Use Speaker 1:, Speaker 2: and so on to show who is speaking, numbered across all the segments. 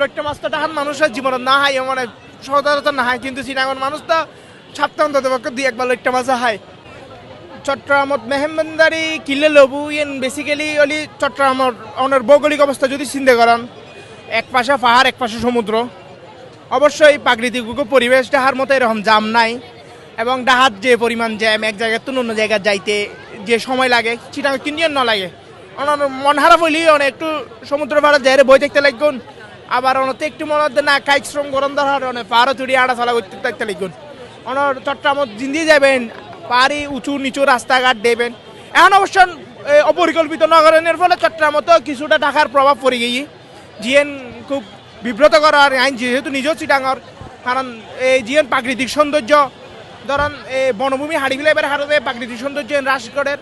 Speaker 1: লইট্টা মাছ তো টাহান মানুষের জীবনে না হয় মানে সচরাচর না হয় কিন্তু চিনাগন মানুষ তো সপ্তাহ অন্তত পক্ষে দুই একবার লইট্টা মাছ হয় চট্টগ্রামত মেহমানদারি কিলে লবু, ইয়েন বেসিক্যালি অলি চট্টগ্রামর অনের ভৌগোলিক অবস্থা যদি চিন্তা করেন, এক পাশে পাহাড়, এক পাশে সমুদ্র। অবশ্যই প্রাকৃতিক পরিবেশ ডাহার মতো এরকম জাম নাই, এবং ডাহাত যে পরিমাণ জ্যাম, এক জায়গায় তুন অন্য জায়গায় যাইতে যে সময় লাগে, সেটা কিনিয়ে ন লাগে। মন খারাপ হইলি অনেক একটু সমুদ্র পাড়ে যাই বই দেখতে লাগুন আবার অনতে একটু মনে না কাইক শ্রম গরম ধরার অনেক পাহাড় তুড়ি আড়া চলা করতে দেখতে লাগুন অনর চট্টগ্রামত জিন্দি যাবেন, পাহাড়ি উঁচু নিচু রাস্তাঘাট দেবেন। এখন অবশ্য অপরিকল্পিত নগরণের ফলে চট্টগ্রামত কিছুটা ঢাকার প্রভাব পড়ে গিয়ে জিএন খুব বিব্রত করার আইন যেহেতু নিজেও চিটাঙর, কারণ এই জিএন প্রাকৃতিক সৌন্দর্য, ধরেন এই বনভূমি হাড়ি ফেলে এবার হারতে প্রাকৃতিক সৌন্দর্য হ্রাস করে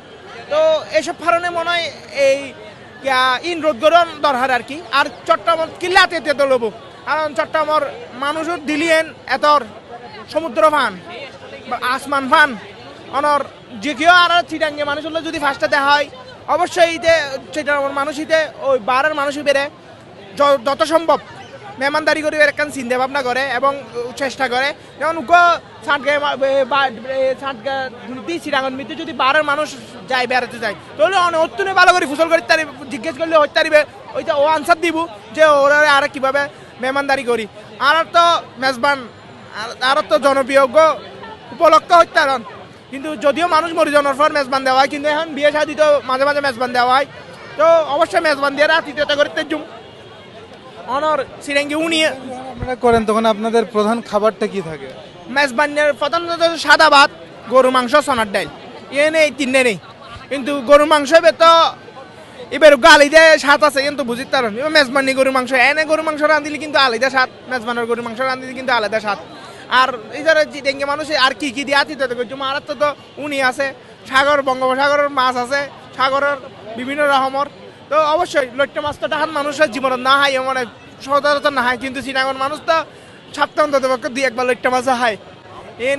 Speaker 1: তো এসব কারণে মনে হয় এই ইন রোদ গরম দরকার আর কি। আর চট্টগ্রাম কিল্লাতে তেতে লব কারণ চট্টগ্রামর মানুষ দিলিয়েন এতর সমুদ্র ফান আসমান ফান অনর যে কেউ আর চিটাঙ্গে মানুষ হলে যদি ফার্স্টে হয়, অবশ্যই ইতে, চিটাঙ্গর মানুষ ইতে, ওই বারের মানুষই বেড়ে যত সম্ভব। মেহমানদারি করে একখান চিন্তা ভাবনা করে এবং চেষ্টা করে। যেমন উগ মিতে যদি বারের মানুষ যায় বেড়াতে যায়, তাহলে অত্যন্ত ভালো করে ফুসল করে তারি, জিজ্ঞেস করলে হইতে পারিবে, ওইটা ও আনসার দিব যে ওরা আর কীভাবে মেহমানদারি করি। আর তো মেজবান, আর- তো জনপ্রিয় উপলক্ষ হইতে পারেন। কিন্তু যদিও মানুষ মরিজনের পর মেজবান দেওয়া হয়, কিন্তু এখন বিয়ে শাদি তো মাঝে মাঝে মেজবান দেওয়া হয়। তো অবশ্যই মেজবান দিয়ে আতিথ্যতা করতে জুম। অনর সিরেঙ্গি উনিয়ে।
Speaker 2: যখন আপনারা করেন তখন আপনাদের প্রধান খাবারটা কি থাকে?
Speaker 1: মেজবানের প্রধানত সাদা ভাত গরু মাংস সোনার ডাইল ইয়ে নেই তিনটে নেই কিন্তু গরু মাংস এবার তো এবার গালি দিয়ে স্বাদ আছে কিন্তু বুঝিতে এবার মেজবানি গরু মাংস এনে গরু মাংস রাঁধিলে কিন্তু আলাদা স্বাদ। মেজবানের গরু মাংস রাঁধিলে কিন্তু আলাদা স্বাদ। আর এই ধরে ডেঙ্গে মানুষ আর কি কি দিয়ে আতিথ্য করছে আর তো তো উনি আছে। সাগর বঙ্গোপসাগরের মাছ আছে। সাগরের বিভিন্ন রকমের তো অবশ্যই লইট্ট মাছ তো ডাহান মানুষের জীবনে না হয় মানে সচরাচর না হয় কিন্তু চিনাগন মানুষ তো সপ্তাহ অন্তত পক্ষে দুই একবার লইট্ট মাছ হয় এ